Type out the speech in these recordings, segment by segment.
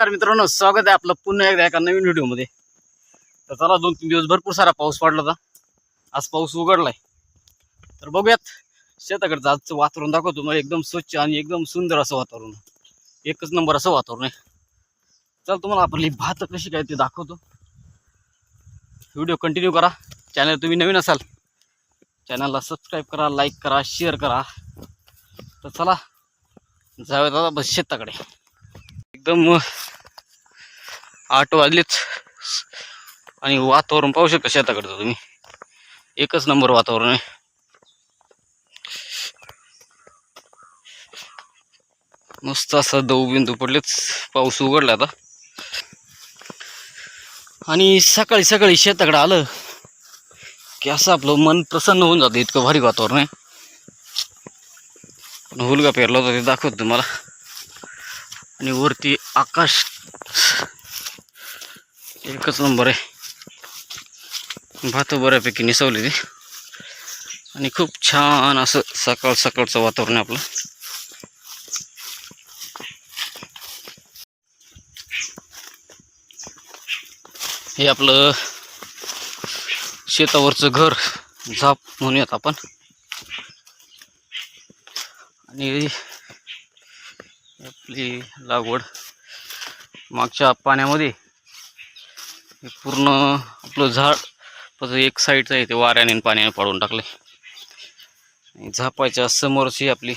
नमस्कार मित्रांनो स्वागत आहे आपलं पुन्हा एकदा एका नवीन व्हिडिओमध्ये. तर चला दोन तीन दिवस भरपूर सारा पाऊस पडला होता. आज पाऊस उघडलाय. तर बघूयात शेताकडचं आजचं वातावरण दाखवतो. मला एकदम स्वच्छ आणि एकदम सुंदर असं वातावरण. एकच नंबर असं वातावरण आहे. चल तुम्हाला आपली भात कशी काय ते दाखवतो. व्हिडिओ कंटिन्यू करा. चॅनल तुम्ही नवीन असाल चॅनलला सबस्क्राईब करा लाईक करा शेअर करा. तर चला जाऊयात आता बस शेताकडे. एकदम आठ वाजलेच आणि वातावरण पाहू शकता शेताकडचं तुम्ही. एकच नंबर वातावरण आहे. मस्त असं दऊ बिंदू पडलेच पाऊस उघडला आता. आणि सकाळी सकाळी शेताकडे आलं की असं आपलं मन प्रसन्न होऊन जातं. इतकं भारी वातावरण आहे. पण हुलगा पेरला होता ते दाखवत तुम्हाला आणि वरती आकाश. एकच नंबर आहे. भात बऱ्यापैकी निसवली ती आणि खूप छान असं सकाळ सकाळचं वातावरण आहे आपलं. हे आपलं शेतावरचं घर झाप म्हणूयात आपण. आणि आपली लागवड मागच्या पाण्यामध्ये. पूर्ण आपलं झाड पण एक साईडचं आहे ते वाऱ्याने आणि पाण्याने पाडून टाकले आणि झापायच्या समोरची आपली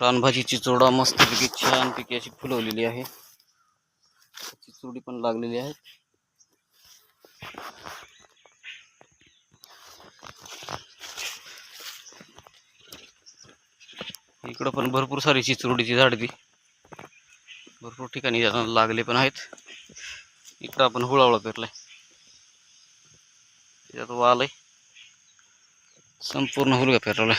रानभाजीची चोडा मस्तपैकी छानपैकी अशी फुलवलेली आहे. त्याची चुडी पण लागलेली आहे. इकडं पण भरपूर सारी चिचरोडीची झाड ती. भरपूर ठिकाणी लागले पण आहेत. इकडं आपण हुळावळा पेरलाय. त्याच्यात वाल आहे संपूर्ण हुलगा पेरवलाय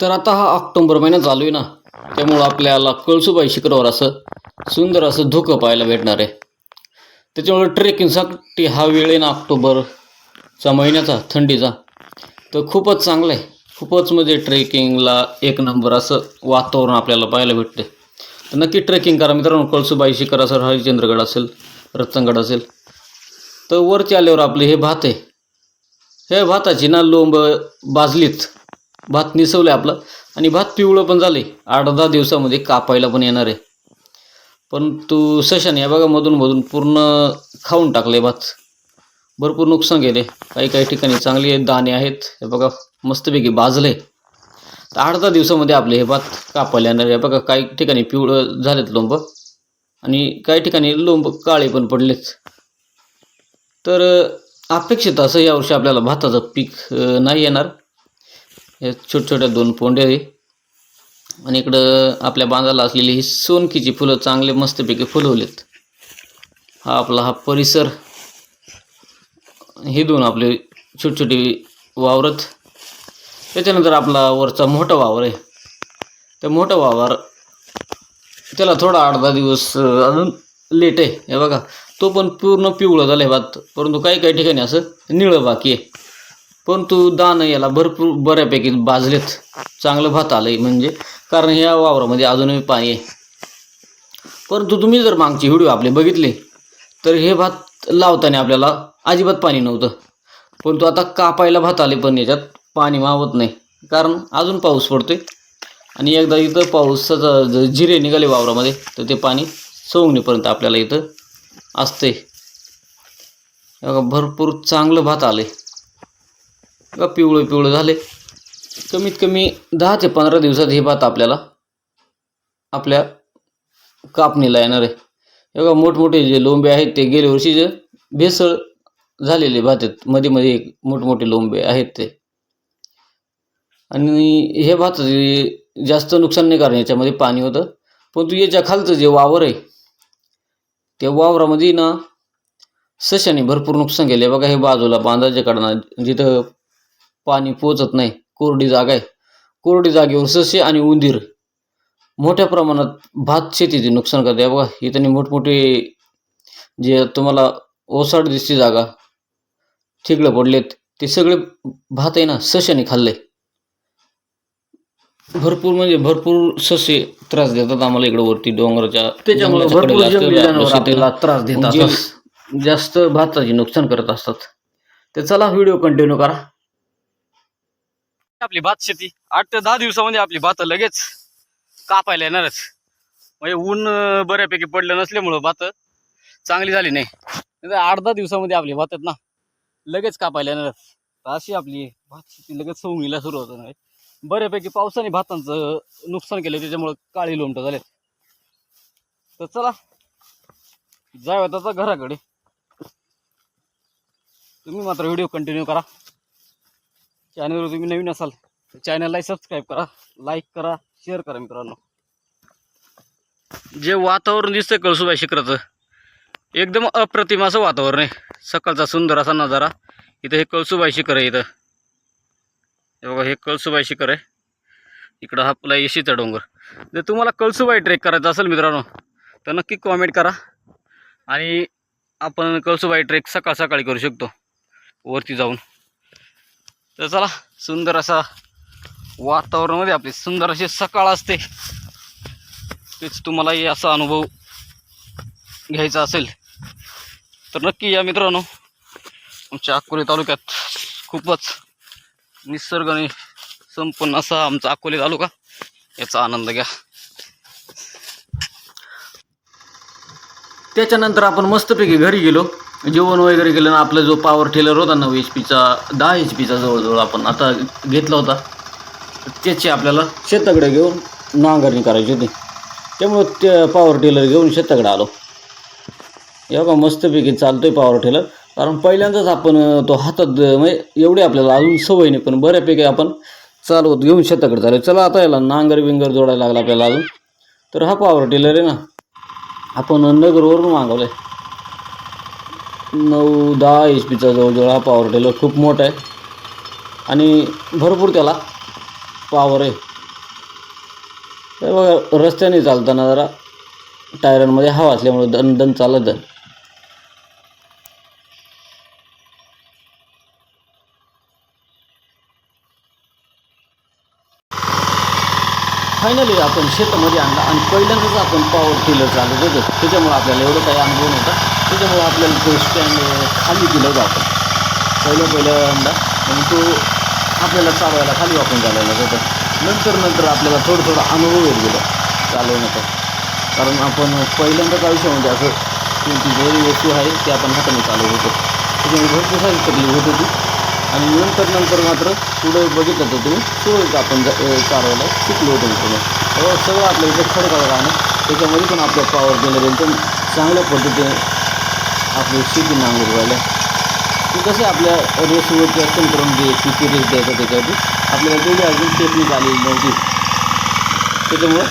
तर आता हा ऑक्टोंबर महिना चालू आहे ना. त्यामुळं आपल्याला कळसुबाई शिखरावर असं सुंदर असं धुकं पाहायला भेटणार आहे. त्याच्यामुळे ट्रेकिंगसाठी हा वेळ आहे ना ऑक्टोबरचा महिन्याचा थंडीचा. तर खूपच चांगला आहे. खूपच म्हणजे ट्रेकिंगला एक नंबर असं वातावरण आपल्याला पाहायला भेटते तर नक्की ट्रेकिंग करा मित्रांनो. कळसुबाई शिखर असेल हरिश्चंद्रगड असेल रत्नगड असेल. तर वरती आल्यावर आपले हे भात आहे. हे भाताची ना लोंब बाजलीत भात निसवलं आपलं. आणि भात पिवळं पण झाले आठ दहा दिवसामध्ये कापायला पण येणार आहे. परंतु सशाने बघा मधून मधून पूर्ण खाऊन टाकले भात. भरपूर नुकसान गेले काही काही ठिकाणी चांगले दाणे आहेत. हे बघा मस्तपैकी भाजले तर आठ दहा दिवसामध्ये आपले हे भात कापायला येणार आहे. बघा काही ठिकाणी पिवळं झालेत लोंब. आणि काही ठिकाणी लोंब काळे पण पडलेत. तर अपेक्षित असं यावर्षी आपल्याला भाताचं पीक नाही येणार. हे छोट्या छोट्या दोन पोंडे आहे. आणि इकडं आपल्या बांधाला असलेली ही सोनकीची फुलं चांगले मस्तपैकी फुलवलेत. हा आपला हा परिसर. हे दोन आपले छोटी छोटी वावरत. त्याच्यानंतर आपला वरचा मोठा वावर आहे. त्या मोठा वावर त्याला थोडा आठ दहा दिवस अजून लेट आहे. हे बघा तो पण पूर्ण पिवळं झालं आहे भात परंतु काही काही ठिकाणी असं निळं बाकी आहे. परंतु दाणं याला भरपूर बऱ्यापैकी भाजलेत. चांगलं भात आलंय म्हणजे. कारण ह्या वावरामध्ये अजूनही पाणी आहे. परंतु तुम्ही जर मागचे व्हिडिओ आपले बघितले तर हे भात लावताना आपल्याला अजिबात पाणी नव्हतं. परंतु आता कापायला भात आले पण याच्यात पाणी मावत नाही. कारण अजून पाऊस पडतोय. आणि एकदा इथं पावसाचा जिरे निघाले वावरामध्ये तर ते पाणी सवंगणीपर्यंत आपल्याला इथं असते भरपूर चांगलं भात आलं आहे बघा पिवळं पिवळं झाले. कमीत कमी दहा ते पंधरा दिवसात हे भात आपल्याला आपल्या कापणीला येणार आहे. बघा मोठमोठे जे लोंबे आहेत ते गेल्या वर्षी जे भेसळ झालेले भात आहेत मध्ये मध्ये एक मोठमोठे लोंबे आहेत ते. आणि हे भात जास्त नुकसान नाही कारण याच्यामध्ये पाणी होतं. पण याच्या खालचं जे वावर आहे त्या वावरामध्ये ना सशाने भरपूर नुकसान केले. बघा हे बाजूला बांधाच्या कडनं जिथं पाणी पोचत नाही. कोरडी जागा आहे. कोरडी जागेवर ससे आणि उंदीर. मोठ्या प्रमाणात भात शेतीचे नुकसान करते. बघा इथं मोठमोठे जे तुम्हाला ओसाड दिसते जागा ठिगळं पडलेत ते सगळे भात आहे ना सशाने खाल्ले. भरपूर म्हणजे भरपूर ससे त्रास देतात आम्हाला इकडे वरती डोंगराच्या. त्याच्यामुळे भरपूर जंगली त्रास देतात. जे जास्त भाताचे नुकसान करत असतात. तर चला व्हिडिओ कंटिन्यू करा. आपली भात शेती. आठ ते दहा दिवसामध्ये आपली भात लगेच कापायला येणारच. म्हणजे ऊन बऱ्यापैकी पडलं नसल्यामुळं भात चांगली झाली नाही. आठ दहा दिवसामध्ये आपली भात आहेत ना लगेच कापायला येणारच. अशी आपली भात शेती लगेच सोंगीला सुरू होतं नाही. बऱ्यापैकी पावसाने भातांचं नुकसान केलं त्याच्यामुळं काळी लोमट झालेत. तर चला जाऊया त्याचा घराकडे. तुम्ही मात्र व्हिडिओ कंटिन्यू करा. चॅनलवर तुम्ही नवीन असाल तर चॅनलला सबस्क्राईब करा लाईक करा शेअर करा मित्रांनो. जे वातावरण दिसतंय कळसुबाई शिखराचं एकदम अप्रतिम असं वातावरण आहे. सकाळचा सुंदर असा नजारा इथं हे कळसुबाई शिखर आहे इथं. बघा हे कळसुबाई शिखर आहे. इकडं हा आपला येशीचा डोंगर. जर तुम्हाला कळसुबाई ट्रेक करायचा असेल मित्रांनो तर नक्की कॉमेंट करा. आणि आपण कळसुबाई ट्रेक सकाळ सकाळी करू शकतो. वरती जाऊन. तर चला सुंदर असा वातावरणामध्ये आपली सुंदर अशी सकाळ असते. तेच तुम्हालाही असा अनुभव घ्यायचा असेल. तर नक्की या मित्रांनो आमच्या अकोले तालुक्यात खूपच निसर्गाने संपन्न असा आमचा अकोले तालुका. याचा आनंद घ्या. त्याच्यानंतर आपण मस्तपैकी घरी गेलो. जेवण वगैरे केलं ना आपला जो पॉवर टेलर होता नऊ एच पीचा दहा एच पीचा जवळजवळ आपण आता घेतला होता. त्याची आपल्याला शेताकडे घेऊन नांगरणी करायची होती. त्यामुळं त्या पॉवर टेलर घेऊन शेताकडे आलो. या का मस्तपैकी आहे पॉवर टेलर कारण पहिल्यांदाच आपण तो हातात म्हणजे एवढी आपल्याला अजून सवय नाही पण बऱ्यापैकी आपण चालवत घेऊन शेताकडे चालू चला आता याला नांगर बिंगर जोडायला लागला आपल्याला अजून. तर हा पॉवर टेलर आहे ना आपण नगरवरून मागवलं आहे नऊ दहा एच पीचा जवळजवळ हा पॉवर टेलर खूप मोठा आहे. आणि भरपूर त्याला पॉवर आहे. हे बघा रस्त्याने चालताना जरा टायरांमध्ये हवा असल्यामुळे दन दन चालत आहे फायनली आपण शेतामध्ये आणला आणि पहिल्यांदाच आपण पॉवर टिलर चालत होतो त्याच्यामुळे आपल्याला एवढं काही अनुभव नव्हता. त्याच्यामुळं आपल्याला तो स्टँड खाली दिलं जातं पहिल्या पहिलं पहिल्यांदा आणि तो आपल्याला चालवायला खाली वापरून चालवायला जातं नंतर नंतर आपल्याला थोडं थोडं अनुभव येत गेलं. चालवण्याचा कारण आपण पहिल्यांदाच आयुष्यामध्ये म्हणजे असं कोणती जरी वस्तू आहे ते आपण हाताने चालवत होतो. त्याच्यामुळे भरपूर सारी तकलीफ होत होती. आणि नंतर नंतर मात्र पुढे बघितलं तर तुम्ही सुरळीत आपण चालवायला शिकलो होतो मित्रांनो. तेव्हा सगळं आपल्या इथं खडखड राहणं त्याच्यामध्ये पण आपल्या पॉवर टेलर चांगल्या पद्धतीने आपली शेती नांगरू राहिल्या. ते कसे आपल्या रेसवरती असतं करून जे किती रेस द्यायचा त्याच्यावरती? आपल्याला तेवढी अजून टेक्निक आलेली नव्हती. त्याच्यामुळं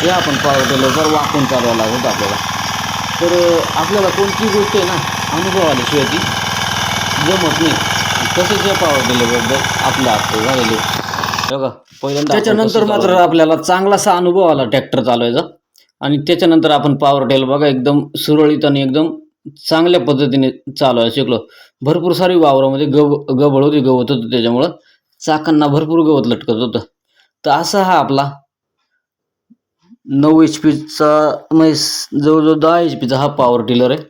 हे आपण पॉवर टेलरवर वाकून चालवायला लागत आपल्याला. तर आपल्याला कोणती गोष्ट आहे ना अनुभव आल्याशिवाय ती जमत नाही. तसंच या पॉवर टेलरबद्दल आपलं असतं झालेले बघा पहिल्यांदा त्याच्यानंतर मात्र आपल्याला चांगलासा अनुभव आला ट्रॅक्टर चालवायचा. आणि त्याच्यानंतर आपण पॉवर टेलर बघा एकदम सुरळीत आणि एकदम चांगल्या पद्धतीने चालवायला शिकलो. भरपूर सारी वावरामध्ये गव गबळ होती गवत होतं त्याच्यामुळं. चाकांना भरपूर गवत लटकत होतं. तर असा हा आपला नऊ एच पीचा म्हणजे जवळजवळ दहा एच पीचा हा पॉवर टिलर आहे.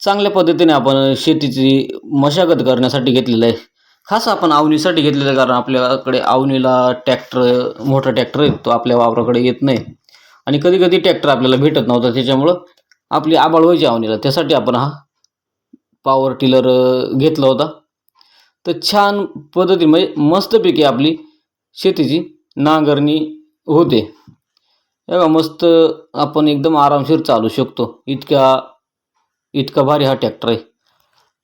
चांगल्या पद्धतीने आपण शेतीची मशागत करण्यासाठी घेतलेलं आहे. खास आपण आवनीसाठी घेतलेलं आहे कारण आपल्याकडे आवनीला ट्रॅक्टर मोठा ट्रॅक्टर आहे तो आपल्या वावराकडे येत नाही. आणि कधी कधी ट्रॅक्टर आपल्याला भेटत नव्हता त्याच्यामुळं आपली आबाळ व्हायची आवनीला. त्यासाठी आपण हा पॉवर टिलर घेतला होता. तर छान पद्धती म्हणजे मस्तपैकी आपली शेतीची नांगरणी होते. बघा मस्त आपण एकदम आरामशीर चालू शकतो. इतक्या इतका भारी हा ट्रॅक्टर आहे.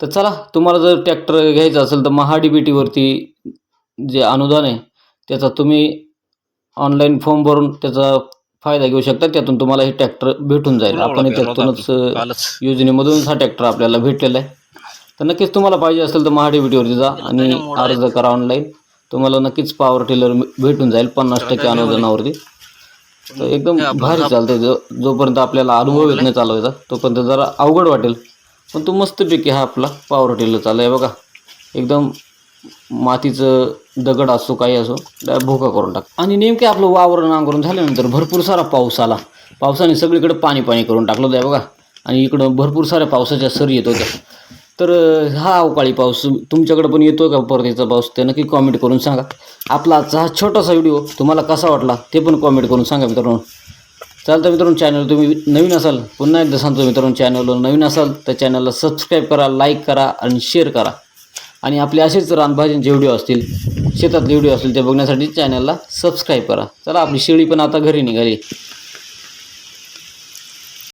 तर चला तुम्हाला जर ट्रॅक्टर घ्यायचा असेल तर महा डी बी टीवरती जे अनुदान आहे त्याचा तुम्ही ऑनलाईन फॉर्म भरून त्याचा फायदा घेऊ शकता त्यातून तुम्हाला हे ट्रॅक्टर भेटून जाईल. आपण त्यातूनच अ, कालच. योजनेमधून हा ट्रॅक्टर आपल्याला भेटलेला आहे. तर नक्कीच तुम्हाला पाहिजे असेल तर महाडी व्हिडिओवरती जा आणि अर्ज करा ऑनलाईन तुम्हाला नक्कीच पॉवर टिलर भेटून जाईल पन्नास टक्के अनुदानावरती. तर एकदम भारी चालतंय जो जोपर्यंत आपल्याला अनुभव येत नाही चालवायचा तोपर्यंत जरा अवघड वाटेल. पण तो मस्तपैकी हा आपला पॉवर टिलर चालू आहे बघा. एकदम मातीचं दगड असो काही असो भोका करून टाक. आणि नेमके आपलं वावर नांगरून झाल्यानंतर भरपूर सारा पाऊस आला. पावसाने सगळीकडे पाणी पाणी करून टाकलं होतं बघा. आणि इकडं भरपूर साऱ्या पावसाच्या सरी येत होत्या. तर हा अवकाळी पाऊस तुमच्याकडे पण येतो का परतीचा पाऊस? ते नक्की कॉमेंट करून सांगा. आपला आजचा हा छोटासा व्हिडिओ तुम्हाला कसा वाटला ते पण कॉमेंट करून सांगा मित्रांनो. चालतं मित्रांनो चॅनल तुम्ही नवीन असाल पुन्हा एकदा सांगतो मित्रांनो चॅनलवर नवीन असाल तर चॅनलला सबस्क्राईब करा लाईक करा आणि शेअर करा. आणि आपले असेच रानभाज्यांचे व्हिडिओ असतील शेतातले व्हिडिओ असतील ते बघण्यासाठी चॅनलला सबस्क्राईब करा. चला आपली शेळी पण आता घरी निघाली.